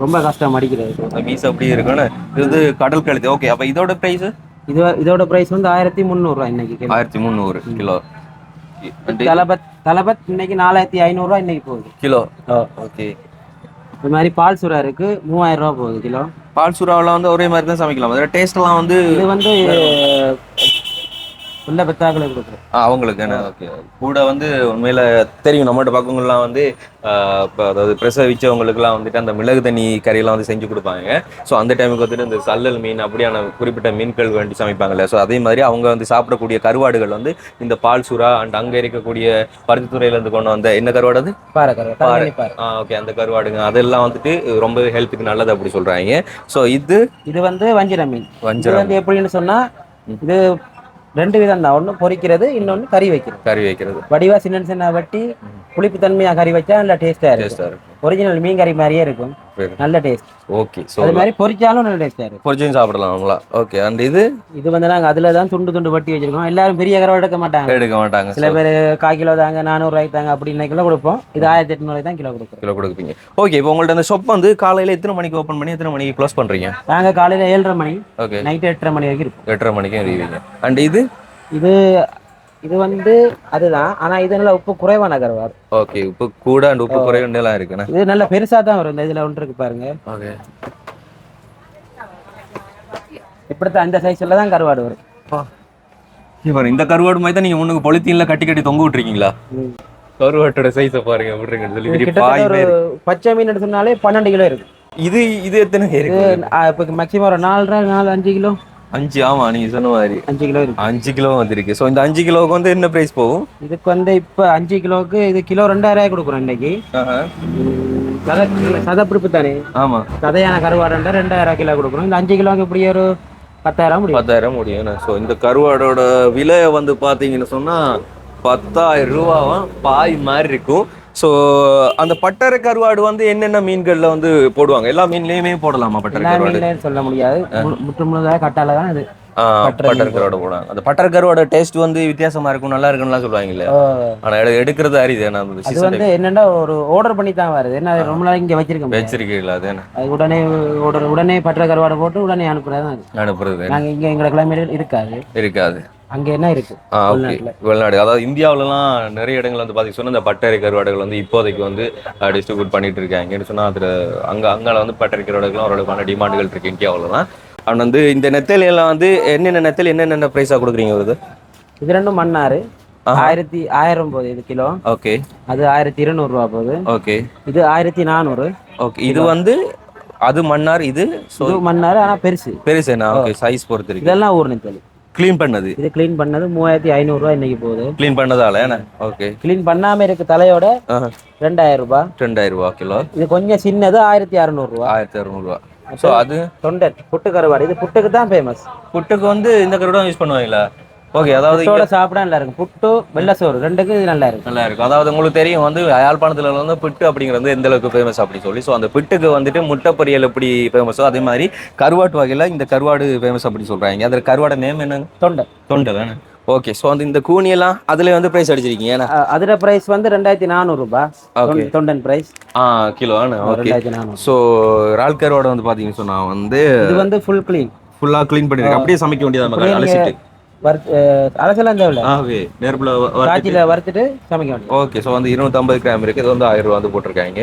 ரொம்ப கஷ்டம் அடிக்கிறது இந்த மீஸ் அப்படி இருக்குன்னு இது கடல் கழுத்து ஓகே அப்ப இதோட பிரைஸ் இது இதோட பிரைஸ் வந்து ஆயிரத்தி முந்நூறுரூவா இன்னைக்கு. ஆயிரத்தி முந்நூறு கிலோ. தலபத் தலபத் இன்னைக்கு நாலாயிரத்தி ஐநூறுரூவா இன்னைக்கு போகுது. கிலோ. ஓகே. இது மாதிரி பால் சுறா இருக்கு மூவாயிரம் ரூபா போகுது கிலோ. பால் சுறாவில் வந்து ஒரே மாதிரி தான் சமைக்கலாம். அதில் டேஸ்ட்லாம் வந்து இது வந்து உள்ள பெத்தாக்களுக்கு கொடுக்குறோம். அவங்களுக்கு என்ன ஓகே கூட வந்து உண்மையில தெரியும் நம்மகிட்ட பக்கங்கள்லாம் வந்து இப்போ அதாவது பிரசவிச்சவங்களுக்குலாம் வந்துட்டு அந்த மிளகு தண்ணி கறியெல்லாம் வந்து செஞ்சு கொடுப்பாங்க. ஸோ அந்த டைமுக்கு வந்துட்டு இந்த சல்லல் மீன் அப்படியான குறிப்பிட்ட மீன்கள் வேண்டி சமைப்பாங்கல்ல. ஸோ அதே மாதிரி அவங்க வந்து சாப்பிடக்கூடிய கருவாடுகள் வந்து இந்த பால் சுறா அண்ட் அங்கே இருக்கக்கூடிய பருத்தித்துறையில இருந்து கொண்டு வந்த என்ன கருவாடு அது? பாரு ஆ ஓகே அந்த கருவாடுங்க. அதெல்லாம் வந்துட்டு ரொம்ப ஹெல்த்துக்கு நல்லது அப்படி சொல்றாங்க. ஸோ இது? இது வந்து வஞ்சிர மீன். வஞ்சரம் வந்து எப்படின்னு சொன்னா இது ரெண்டு விதம் தான் ஒன்று பொரிக்கிறது இன்னொன்று கறி வைக்கிறது. கறி வைக்கிறது. வடிவா சின்ன சின்ன வட்டி புளிப்பு தன்மையா கறி வச்சா நல்ல டேஸ்டா இருக்கும். இருக்கும். ஒரிஜினல் மீன் கறி மாதிரியே இருக்கும். நல்ல டேஸ்ட் ஓகே ஸோ அது மாதிரி பொரிச்சாலும் நல்ல டேஸ்டா இருக்கும். பொரிச்சும் சாப்பிடலாம் அவங்களா? ஓகே அண்ட் இது? இது வந்து நாங்க அதுல தான் துண்டு துண்டு வட்டி வச்சிருக்கோம். எல்லாரும் பெரிய கறவை எடுக்க மாட்டாங்க. எடுக்க மாட்டாங்க. சில பேர் கால் கிலோ தாங்க நானூறு ரூபாய்க்கு தாங்க அப்படின்னு கிலோ கொடுப்போம். இது ஆயிரத்தி எட்நூறு தான் கிலோ கொடுக்குறோம். கிலோ கொடுப்பீங்க ஓகே இப்போ உங்கள்ட்ட அந்த ஷாப் வந்து காலையில எத்தனை மணிக்கு ஓப்பன் பண்ணி எத்தனை மணிக்கு க்ளோஸ் பண்றீங்க? நாங்க காலையில ஏழரை மணி ஓகே நைட்டு எட்டரை மணி வரைக்கும் இருப்போம். எட்டரை மணிக்கு அறிவிங்க அண்ட் இது? இது இது வந்து அதுதான். ஆனா இது நல்ல உப்பு குறைவான கருவாடு ஓகே உப்பு கூட அண்ட் உப்பு குறைவுலாம் இருக்குண்ணே இது நல்ல பெருசா தான் வரும். இந்த இதுல ஒன்று இருக்கு பாருங்க. ஓகே இப்படித்தான் இந்த சைஸ்ல தான் கருவாடு வரும். இவர் இந்த கருவாடு மாதிரி தான் நீங்க முன்னுக்கு பொலித்தீன்ல கட்டி கட்டி தொங்க விட்டுருக்கீங்களா. கருவாட்டோட சைஸை பாருங்க மாதிரி. பச்சை மீன் சொன்னாலே பன்னெண்டு கிலோ இருக்கு. இது இது எத்தனை இருக்கு? இப்போ மேக்ஸிமம் ஒரு நாலரை நாலு அஞ்சு கிலோ. அஞ்சு ஆமா நீங்க சொன்ன மாதிரி. அஞ்சு கிலோ இருக்கு. அஞ்சு கிலோ வந்திருக்கு. ஸோ இந்த அஞ்சு கிலோவுக்கு வந்து என்ன பிரைஸ் போகும்? இதுக்கு வந்து இப்போ அஞ்சு கிலோவுக்கு இது கிலோ ரெண்டாயிரம் கொடுக்குறோம் இன்னைக்கு. சத சதப்பிடிப்பு தானே? ஆமா. சதையான கருவாடுன்றா ரெண்டாயிரம் கிலோ கொடுக்குறோம். இந்த அஞ்சு கிலோவுக்கு இப்படி ஒரு பத்தாயிரம் முடியும். பத்தாயிரம் முடியும். ஸோ இந்த கருவாடோட விலை வந்து பார்த்தீங்கன்னு சொன்னா பத்தாயிரம் ரூபாவும் பாய் மாதிரி இருக்கும். ஸோ அந்த பட்டறை கருவாடு வந்து என்னென்ன மீன்கள்ல வந்து போடுவாங்க? எல்லா மீன்லயுமே போடலாமா பட்டறை கருவாடு? சொல்ல முடியாது. முற்று முழுதாக கட்டால தான் இது மீன். கருவாடு போடுவாங்க. அந்த பட்டறை கருவாட டேஸ்ட் வந்து வித்தியாசமா இருக்கும் நல்லா இருக்கும்லாம் சொல்லுவாங்கல்ல. ஆனா எடு- எடுக்கிறது அரிது அது வந்து என்னன்னா ஒரு ஆர்டர் பண்ணி தான் வருது. என்ன அது ரொம்ப நாளைக்கு இங்க வச்சிருக்க முடியாது. வச்சிருக்கீங்களா அது என்ன? உடனே உடனே பற்ற கருவாடை போட்டு உடனே அனுப்புறது அனுப்புறது நாங்க இங்க எங்களோட கிளைமேட் இருக்காது. இருக்காது. அங்க என்ன இருக்கு. வெளிநாடு. அதாவது இந்தியாவிலலாம் நிறைய இடங்கள் வந்து பார்த்தீங்கன்னா சொன்ன இந்த பட்டறை கருவாடுகள் வந்து இப்போதைக்கு வந்து டிஸ்ட்ரிபியூட் பண்ணிட்டு இருக்காங்கன்னு சொன்னா அதுல அங்க அங்கால வந்து பட்டறை கருவாடுகள்லாம் ஓரளவுக்கான டிமாண்டுகள் இருக்கு இந்தியாவிலலாம். அண்ட் வந்து இந்த நெத்தலி எல்லாம் வந்து என்னென்ன நெத்தலி என்னென்ன ப்ரைஸாக கொடுக்குறீங்க வருது இது ரெண்டும் மண்ணாறு ஆயிரத்தி ஆயிரம் போகுது இது கிலோ. ஓகே. அது ஆயிரத்தி இருநூறு ரூபா போகுது. ஓகே. இது ஆயிரத்தி நானூறு. ஓகே. இது வந்து அது மன்னார் இது ஸோ இது மண்ணாறு ஆனா பெருசு. பெருசேண்ணா ஓகே சைஸ் பொறுத்து இருக்கு. இதெல்லாம் ஊர் நித்தல். க்ளீன் பண்ணது? இது க்ளீன் பண்ணது மூவாயிரத்தி ஐநூறு ரூபாய் இன்னைக்கு போகுது. க்ளீன் பண்ணதால ஓகே க்ளீன் பண்ணாம இருக்கு தலையோட ரெண்டாயிரம் ரூபாய் ரெண்டாயிரம் ரூபா கிலோ. இது கொஞ்சம் சின்னது ஆயிரத்தி அறுநூறு ரூபா ஆயிரத்தி அறுநூறுவா. ஸோ அது? தொண்டன் புட்டு கருவாடு. இது புட்டுக்கு தான் ஃபேமஸ் புட்டுக்கு வந்து இந்த கருடம் யூஸ் பண்ணுவாங்களா? ஓகே அதாவது புட்டோட சாப்பிட நல்லா இருக்கும். புட்டு வெள்ளை சோறு ரெண்டுக்கும் இது நல்லா இருக்கும். நல்லா இருக்கும். அதாவது உங்களுக்கு தெரியும் வந்து யாழ்ப்பாணத்துல வந்து பிட்டு அப்படிங்கிறது எந்த அளவுக்கு ஃபேமஸ் அப்படி சொல்லி. ஸோ அந்த பிட்டுக்கு வந்துட்டு முட்டை பொரியல் எப்படி ஃபேமஸோ அதே மாதிரி கருவாட்டு வகையில இந்த கருவாடு ஃபேமஸ் அப்படி சொல்றாங்க. அதில் கருவாட நேம் என்னங்க? தொண்டை. தொண்டை தானே? ஓகே ஸோ அந்த இந்த கூனியெல்லாம் அதுல வந்து ப்ரைஸ் அடிச்சிருக்கீங்க ஏன்னா? அதுல பிரைஸ் வந்து ரெண்டாயிரத்தி நானூறு. தொண்ட- தொண்டன் பிரைஸ் ஆ கிலோ ரெண்டாயிரத்தி நானூறு. ஸோ இறால் கருவாடு வந்து பார்த்தீங்கன்னு சொன்னா வந்து இது வந்து ஃபுல் க்ளீன் ஃபுல்லாக க்ளீன் பண்ணிருக்கு. அப்படியே சமைக்க வேண்டியது அலசிட்டு. அலசலாம் தேவையில்ல. ஆகவே நேர்பில் காய்ச்சியில வறுத்துட்டு சமைக்க ஓகே ஸோ வந்து இருநூத்தம்பது கிராம் இருக்குது இது வந்து ஆயிரம் ரூபா வந்து போட்டிருக்காங்க.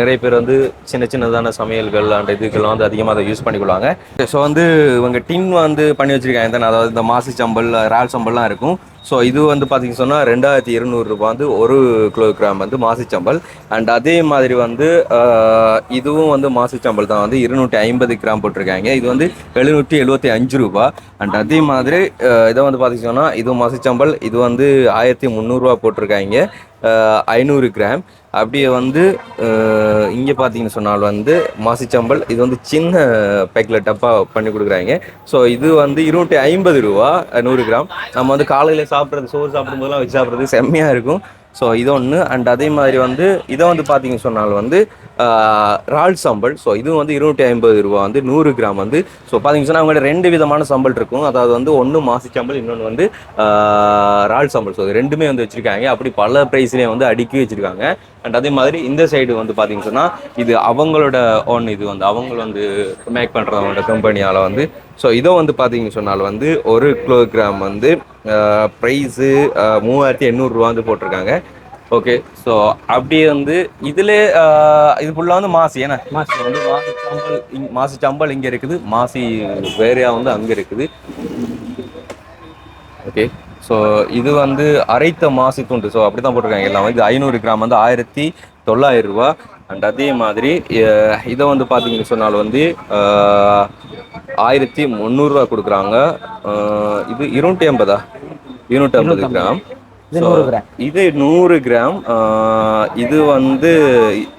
நிறைய பேர் வந்து சின்ன சின்னதான சமையல்கள் அண்ட் இதுக்கெல்லாம் வந்து அதிகமாக அதை யூஸ் பண்ணிக்கொள்வாங்க ஸோ வந்து இவங்க டின் வந்து பண்ணி வச்சிருக்காங்க. தானே அதாவது இந்த மாசி சம்பல் இறால் சம்பல்லாம் இருக்கும். ஸோ இது வந்து பார்த்திங்க சொன்னால் ரெண்டாயிரத்தி இருநூறுரூபா வந்து ஒரு கிலோகிராம் வந்து மாசிச்சம்பல். அண்ட் அதே மாதிரி வந்து இதுவும் வந்து மாசிச்சம்பல் தான். வந்து இருநூற்றி ஐம்பது கிராம் போட்டிருக்காங்க. இது வந்து எழுநூற்றி எழுபத்தி அஞ்சு ரூபா அண்ட் அதே மாதிரி இதை வந்து பார்த்திங்க சொன்னால் இதுவும் மாசிச்சம்பல். இது வந்து ஆயிரத்தி முந்நூறுரூவா போட்டிருக்காங்க. ஐநூறு கிராம். அப்படியே வந்து இங்கே பார்த்தீங்கன்னு சொன்னால் வந்து மாசிச்சம்பல். இது வந்து சின்ன பேக்கில் டப்பாக பண்ணி கொடுக்குறாங்க. ஸோ இது வந்து இருநூற்றி ஐம்பது ரூபா நூறு கிராம். நம்ம வந்து காலையில் சாப்பிட்றது சோறு சாப்பிடும்போதெல்லாம் வச்சு சாப்பிட்றது செம்மையாக இருக்கும். ஸோ இது ஒன்று அண்ட் அதே மாதிரி வந்து இதை வந்து பார்த்தீங்க சொன்னால் வந்து ரால் இறால் சம்பல். ஸோ இதுவும் வந்து இருநூற்றி ஐம்பது ரூபா வந்து நூறு கிராம் வந்து. ஸோ பார்த்தீங்க சொன்னால் அவங்கள்ட்ட ரெண்டு விதமான சம்பல் இருக்கும். அதாவது வந்து ஒன்று மாசி சம்பல் இன்னொன்று வந்து ரால் இறால் சம்பல். ஸோ ரெண்டுமே வந்து வச்சுருக்காங்க. அப்படி பல ப்ரைஸ்லேயே வந்து அடுக்கி வச்சுருக்காங்க. அண்ட் அதே மாதிரி இந்த சைடு வந்து பார்த்தீங்க சொன்னால் இது அவங்களோட ஓன் இது வந்து அவங்க வந்து மேக் பண்ணுறவங்களோட கம்பெனியால் வந்து. ஸோ இதை வந்து பார்த்தீங்க சொன்னால் வந்து ஒரு கிலோகிராம் வந்து ப்ரைஸு மூவாயிரத்தி எண்ணூறுரூவா வந்து போட்டிருக்காங்க. ஓகே ஸோ அப்படியே வந்து இதில் இது ஃபுல்லாக வந்து மாசி ஏன்னா மாசி. வந்து மாசி சம்பல் இங்க- மாசி சம்பல் இங்கே இருக்குது மாசி வேறையா வந்து அங்கே இருக்குது. ஓகே ஸோ இது வந்து அரைத்த மாசி துண்டு ஸோ அப்படி தான் போட்டிருக்காங்க எல்லாம். இது ஐநூறு கிராம் வந்து ஆயிரத்தி தொள்ளாயிரம் ரூபா அண்ட் அதே மாதிரி இதை வந்து பார்த்தீங்கன்னு சொன்னால் வந்து ஆயிரத்தி முந்நூறுரூவா கொடுக்குறாங்க. இது இருநூற்றி ஐம்பதா? இருநூற்றி ஐம்பது கிராம். இது நூறு கிராம். இது வந்து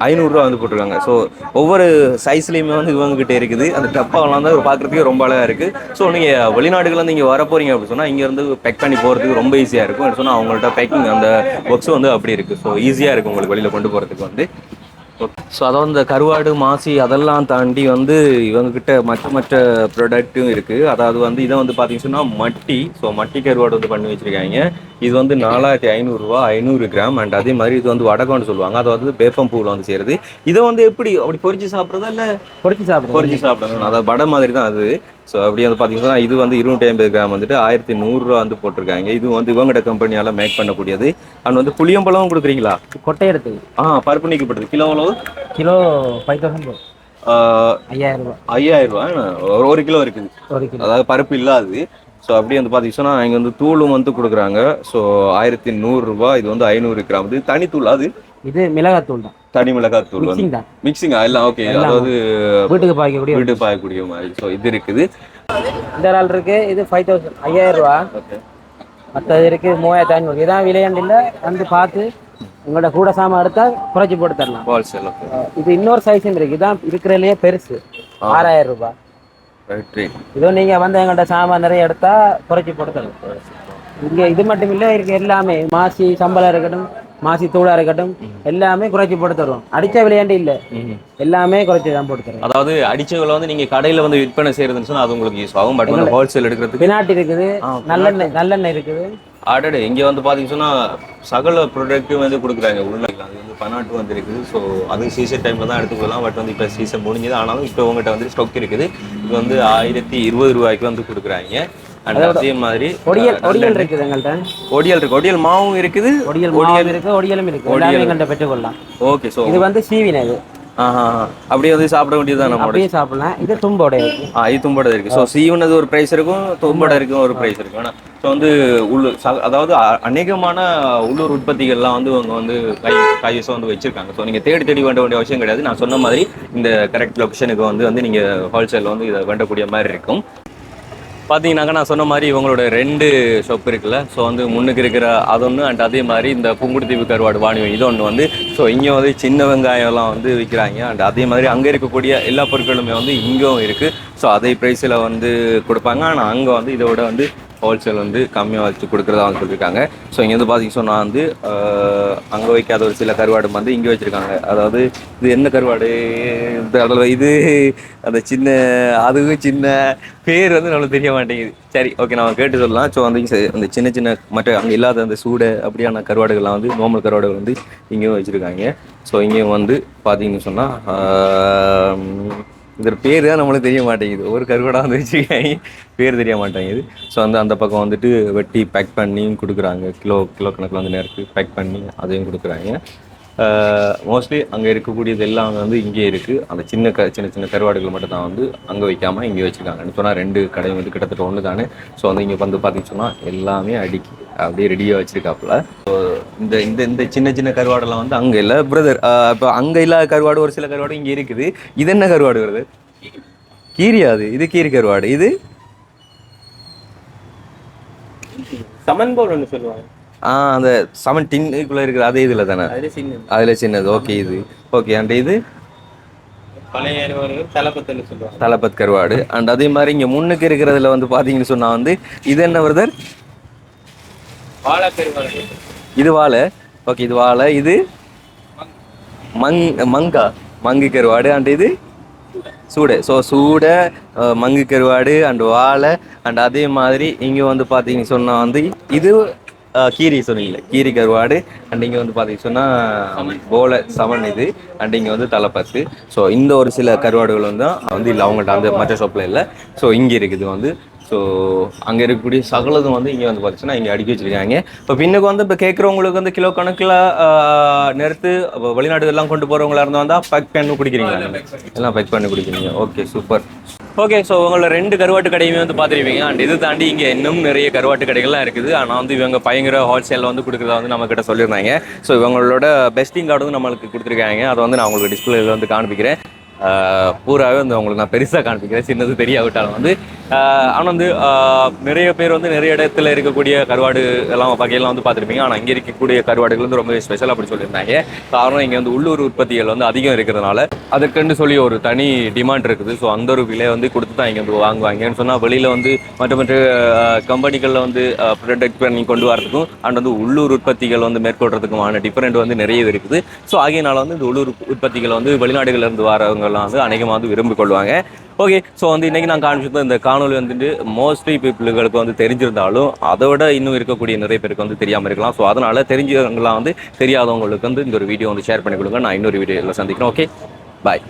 ஐநூறுரூவா வந்து போட்டிருக்காங்க. ஸோ ஒவ்வொரு சைஸ்லேயுமே வந்து இவங்ககிட்ட இருக்குது. அந்த டப்பாவெல்லாம் தான் பார்க்குறதுக்கே ரொம்ப அழகாக இருக்குது ஸோ நீங்கள் வெளிநாடுகள்ல நீங்கள் வர போகிறீங்க அப்படின்னு சொன்னால் இங்கேருந்து பேக் பண்ணி போகிறதுக்கு ரொம்ப ஈஸியாக இருக்கும். சொன்னால் அவங்கள்ட்ட பேக்கிங் அந்த ஒர்க்ஸ் வந்து அப்படி இருக்குது ஸோ ஈஸியாக இருக்கும் உங்களுக்கு வெளியில் கொண்டு போகிறதுக்கு வந்து. ஸோ அதாவது இந்த கருவாடு மாசி அதெல்லாம் தாண்டி வந்து இவங்ககிட்ட மற்ற மற்ற ப்ராடக்ட்டும் இருக்குது அதாவது வந்து இதை வந்து பார்த்தீங்கன்னு மட்டி. ஸோ மட்டி கருவாடு வந்து பண்ணி வச்சுருக்காங்க. இது வந்து நாலாயிரத்தி ஐநூறுரூவா ஐநூறு கிராம். அண்ட் அதே மாதிரி இது வந்து வடகம்னு சொல்லுவாங்க. அது வந்து வேப்பம் பூவில் வந்து செய்கிறது இதை வந்து எப்படி அப்படி பொரிச்சு சாப்பிட்றதா இல்லை பொடிச்சு சாப்பிடுவோம் பொரிச்சு சாப்பிடணும். அதாவது வடை மாதிரி தான் அது. ஸோ அப்படி வந்து பார்த்தீங்கன்னா இது வந்து இருநூற்றி ஐம்பது கிராம் வந்துட்டு ஆயிரத்தி நூறுரூவா வந்து போட்டிருக்காங்க. இது வந்து இவங்கட கம்பெனியால் மேக் பண்ணக்கூடியது. அண்ட் வந்து புளியம்பழம் கொடுக்குறீங்களா? கொட்டை எடுத்து ஆ பருப்பு நீக்கப்படுது கிலோ எவ்வளவு கிலோ ஃபைவ் தௌசண்ட் ஐயாயிரம் ரூபாய் ஐயாயிரம் ரூபாய் ஒரு கிலோ இருக்குது. ஒரு கிலோ. அதாவது பருப்பு இல்லாது. ஸோ அப்படியே வந்து பார்த்தீங்கன்னா இங்கே வந்து தூளும் வந்து கொடுக்குறாங்க. ஸோ ஆயிரத்தி நூறுரூபா இது வந்து ஐநூறு கிராம். இது தனித்தூள் அது? இது மிளகாத்தூள் தான். தனி மிளகாய் தூள் மிக்சிங் தான். எல்லாம் ஓகே அதாவது வீட்டுக்கு பாய்க்கக்கூடிய வீட்டு பாயக்கூடிய மாதிரி. ஸோ இது இருக்குது. இந்த இறால் இருக்கு. இது ஃபைவ் தௌசண்ட் ஐயாயிரம் ரூபா. மற்றது இருக்கு மூவாயிரத்தி ஐநூறு. இதான் விலையாண்டு இல்லை. வந்து பார்த்து உங்களோட கூட சாமான் எடுத்தா குறைச்சி போட்டு தரலாம். ஹோல்சேல் இது இன்னொரு சைஸ் இருக்கு. இதான் இருக்கிறதுலயே பெருசு. ஆறாயிரம் ரூபாய் இதோ நீங்க வந்து எங்கள்கிட்ட சாமான் நிறைய எடுத்தா குறைச்சி போட்டு தரலாம். இங்க இது மட்டும் இல்ல இருக்கு எல்லாமே. மாசி சம்பளம் இருக்கட்டும். மாசி தூளா இருக்கட்டும் எல்லாமே குறைச்சி போட்டு தருவோம். அடிச்ச விலையாண்டு இல்ல. எல்லாமே குறைச்சி தான் போட்டு தருவோம். அதாவது அடிச்சவங்களை வந்து நீங்க கடையில வந்து விற்பனை செய்யறதுன்னு சொன்னா அது உங்களுக்கு யூஸ் ஆகும். பட் வந்து ஹோல்சேல் எடுக்கிறதுக்கு பினாட்டி இருக்குது நல்லெண்ணெய் நல்லெண்ணெய் இருக்குது. ஆடடு இங்க வந்து பாத்தீங்கன்னா சொன்னா சகல ப்ராடக்ட்டும் வந்து கொடுக்குறாங்க. உள்ள அது வந்து பனாட்டு வந்து இருக்குது ஸோ அது சீசன் டைம்ல தான் எடுத்துக்கலாம் பட் வந்து இப்போ சீசன் முடிஞ்சது. ஆனாலும் இப்போ உங்ககிட்ட வந்து ஸ்டாக் இருக்குது. இது வந்து ஆயிரத்தி இருபது ரூபாய்க்கு வந்து கொடுக்குறாங்க. அதே மாதிரி ஒடியல் ஒடியல் இருக்குது எங்கள்கிட்ட ஒடியல் இருக்கு. ஒடியல் மாவும் இருக்குது. ஒடியல் மாவு இருக்கு ஒடியலும் இருக்கு. எல்லாமே எங்கள்கிட்ட பெற்றுக்கொள்ளலாம். ஓகே ஸோ இது வந்து அப்படியே வந்து சாப்பிட வேண்டியதுதான் நம்மளோட அப்படியே சாப்பிடலாம். இது தும்போட இருக்கு. ஆ இது தும்படை இருக்கு. ஸோ சீவனது ஒரு ப்ரைஸ் இருக்கும் தும்படை இருக்கும் ஒரு ப்ரைஸ் இருக்கும். ஆனால் ஸோ வந்து உள்ளூர் அதாவது அநேகமான உள்ளூர் உற்பத்திகள்லாம் வந்து அவங்க வந்து கை கைவசம் வந்து வச்சிருக்காங்க. ஸோ நீங்கள் தேடி தேடி வேண்ட வேண்டிய அவசியம் கிடையாது. நான் சொன்ன மாதிரி இந்த கரெக்ட் லொக்கேஷனுக்கு வந்து வந்து நீங்கள் ஹோல்சேல் வந்து இதை வேண்டக்கூடிய மாதிரி இருக்கும். பார்த்தீங்கன்னாக்கா நான் சொன்ன மாதிரி இவங்களோட ரெண்டு ஷாப் இருக்குல்ல. ஸோ வந்து முன்னுக்கு இருக்கிற அது ஒன்று அண்ட் அதே மாதிரி இந்த புங்குடுத்தீவு கருவாடு வாணியம் இது ஒன்று வந்து ஸோ இங்கே வந்து சின்ன வெங்காயம்லாம் வந்து விற்கிறாங்க அண்ட் அதே மாதிரி அங்கே இருக்கக்கூடிய எல்லா பொருட்களுமே வந்து இங்கேயும் இருக்குது ஸோ அதே ப்ரைஸில் வந்து கொடுப்பாங்க. ஆனால் அங்கே வந்து இதோட வந்து ஹோல்சேல் வந்து கம்மியாக வச்சு கொடுக்குறதா வந்து சொல்லியிருக்காங்க ஸோ இங்கே வந்து பார்த்தீங்க சொன்னால் வந்து அங்கே வைக்காத ஒரு சில கருவாடு வந்து இங்கே வச்சுருக்காங்க. அதாவது இது என்ன கருவாடு? இந்த இது அந்த சின்ன அதுவும் சின்ன பேர் வந்து நம்மளுக்கு தெரிய மாட்டேங்குது. சரி ஓகே நம்ம கேட்டு சொல்லலாம். ஸோ வந்து அந்த சின்ன சின்ன மற்ற அங்கே இல்லாத அந்த சூடை அப்படியான கருவாடுகள்லாம் வந்து நார்மல் கருவாடுகள் வந்து இங்கேயும் வச்சுருக்காங்க. ஸோ இங்கேயும் வந்து பார்த்தீங்கன்னு சொன்னால் இதோட பேர் தான் நம்மளுக்கு தெரிய மாட்டேங்குது. ஒரு கருவாடாக வந்து பேர் தெரிய மாட்டேங்குது. ஸோ வந்து அந்த பக்கம் வந்துட்டு வெட்டி பேக் பண்ணியும் கொடுக்குறாங்க. கிலோ கிலோ கணக்கில் வந்து நேரத்துக்கு பேக் பண்ணி அதையும் கொடுக்குறாங்க. மோஸ்ட்லி அங்கே இருக்கக்கூடியது எல்லாமே வந்து இங்கே இருக்குது அந்த சின்ன க சின்ன சின்ன கருவாடுகள் மட்டும் தான் வந்து அங்கே வைக்காமல் இங்கே வச்சுருக்காங்கன்னு சொன்னால் ரெண்டு கடையும் வந்து கிட்டத்தட்ட ஒன்று தானே ஸோ வந்து இங்கே வந்து பார்த்தீங்கன்னு சொன்னால் எல்லாமே அடுக்கி அப்படியே ரெடியாக வச்சுருக்காப்புல. ஸோ இந்த இந்த இந்த சின்ன சின்ன கருவாடெல்லாம் வந்து அங்கே இல்லை பிரதர் இப்போ அங்கே இல்லாத கருவாடு ஒரு சில கருவாடு இங்கே இருக்குது. இது என்ன கருவாடு வருது கீரியா அது? இது கீரி கருவாடு. இது? சமன் ஒன்று சொல்லுவாங்க. ஆ அந்த செவன் டின்னுக்குள்ளே இருக்குது அதே இதில் தானே? அதில் சின்ன சின்னது. ஓகே இது. ஓகே அண்ட் இது? பழைய தலபத் கருவாடு. அண்ட் அதே மாதிரி இங்கே முன்னுக்கு இருக்கிறதுல வந்து பார்த்தீங்கன்னு சொன்னால் வந்து இது என்ன பிரதர் வாழைப்பெருவாள் இது வாழை. ஓகே இது வாழை. இது மங் மங்கா. மங்கு கருவாடு அண்ட் இது சூடை. ஸோ சூடை அஹ், மங்கு கருவாடு அண்ட் வாழை அண்ட் அதே மாதிரி இங்கே வந்து பார்த்தீங்கன்னு சொன்னால் வந்து இது அஹ், கீரி சொன்னீங்களே கீரி கருவாடு அண்ட் இங்கே வந்து பார்த்தீங்கன்னு சொன்னால் போல சமன் இது அண்ட் இங்கே வந்து தலைப்பத்து ஸோ இந்த ஒரு சில கருவாடுகள் வந்து வந்து இல்லை அவங்கள்ட்ட அந்த மற்ற ஷாப்பில் இல்லை. ஸோ இங்கே இருக்குது வந்து ஸோ அங்கே இருக்கக்கூடிய சகலதும் வந்து இங்கே வந்து பார்த்தீங்கன்னா இங்கே அடுக்கி வச்சிருக்காங்க. இப்போ பின்னுக்கு வந்து இப்போ கேட்குறவங்களுக்கு வந்து கிலோ கணக்கில் நிறுத்து வெளிநாடுகள்லாம் கொண்டு போகிறவங்களா இருந்தால் வந்தால் பேக் பண்ணி குடிக்கிறீங்களா? எல்லாம் பேக் பண்ணி குடிக்கிறீங்க. ஓகே சூப்பர் ஓகே ஸோ உங்களோட ரெண்டு கருவாட்டு கடையுமே வந்து பார்த்துருப்பீங்க அண்ட் இது தாண்டி இங்கே இன்னும் நிறைய கருவாட்டு கடைகள்லாம் இருக்குது. ஆனால் வந்து இவங்க பயங்கர ஹோல்சேலில் வந்து கொடுக்குறதா வந்து நம்ம கிட்ட சொல்லியிருந்தாங்க. ஸோ இவங்களோட பெஸ்டிங் கார்டு வந்து நம்மளுக்கு கொடுத்துருக்காங்க. அதை வந்து நான் உங்களுக்கு டிஸ்பிளேல வந்து காண்பிக்கிறேன். பூராவே வந்து அவங்களுக்கு நான் பெருசாக காண்பிக்கிறேன். சின்னது தெரியாவிட்டாலும் வந்து ஆனால் வந்து நிறைய பேர் வந்து நிறைய இடத்துல இருக்கக்கூடிய கருவாடு எல்லாம் வகையெல்லாம் வந்து பார்த்துருப்பீங்க. ஆனால் இங்கே இருக்கக்கூடிய கருவாடுகள் வந்து ரொம்ப ஸ்பெஷல் அப்படி சொல்லியிருந்தாங்க. காரணம் இங்கே வந்து உள்ளூர் உற்பத்திகள் வந்து அதிகம் இருக்கிறதுனால அதுக்குன்னு சொல்லி ஒரு தனி டிமாண்ட் இருக்குது. ஸோ அந்த ஒரு விலை வந்து கொடுத்து தான் இங்கே வந்து வாங்குவாங்கன்னு சொன்னால் வெளியில் வந்து மற்ற மற்ற கம்பெனிகளில் வந்து ப்ரொடக்ட் பண்ணி கொண்டு வரதுக்கும் அண்ட் வந்து உள்ளூர் உற்பத்திகள் வந்து மேற்கொள்றதுக்குமான டிஃப்ரெண்ட் வந்து நிறைய இருக்குது. ஸோ ஆகியனால வந்து இந்த உள்ளூர் உற்பத்திகளை வந்து வெளிநாடுகளில் இருந்து மக்கள்லாம் வந்து அநேகமாக வந்து விரும்பி கொள்வாங்க. ஓகே ஸோ வந்து இன்னைக்கு நான் காமிச்சது இந்த காணொலி வந்துட்டு மோஸ்ட்லி பீப்புளுக்கு வந்து தெரிஞ்சிருந்தாலும் அதை விட இன்னும் இருக்கக்கூடிய நிறைய பேருக்கு வந்து தெரியாமல் இருக்கலாம். ஸோ அதனால தெரிஞ்சவங்களாம் வந்து தெரியாதவங்களுக்கு வந்து இந்த ஒரு வீடியோ வந்து ஷேர் பண்ணி கொடுங்க. நான் இன்னொரு வீடியோவில் சந்திக்கிறேன். Okay bye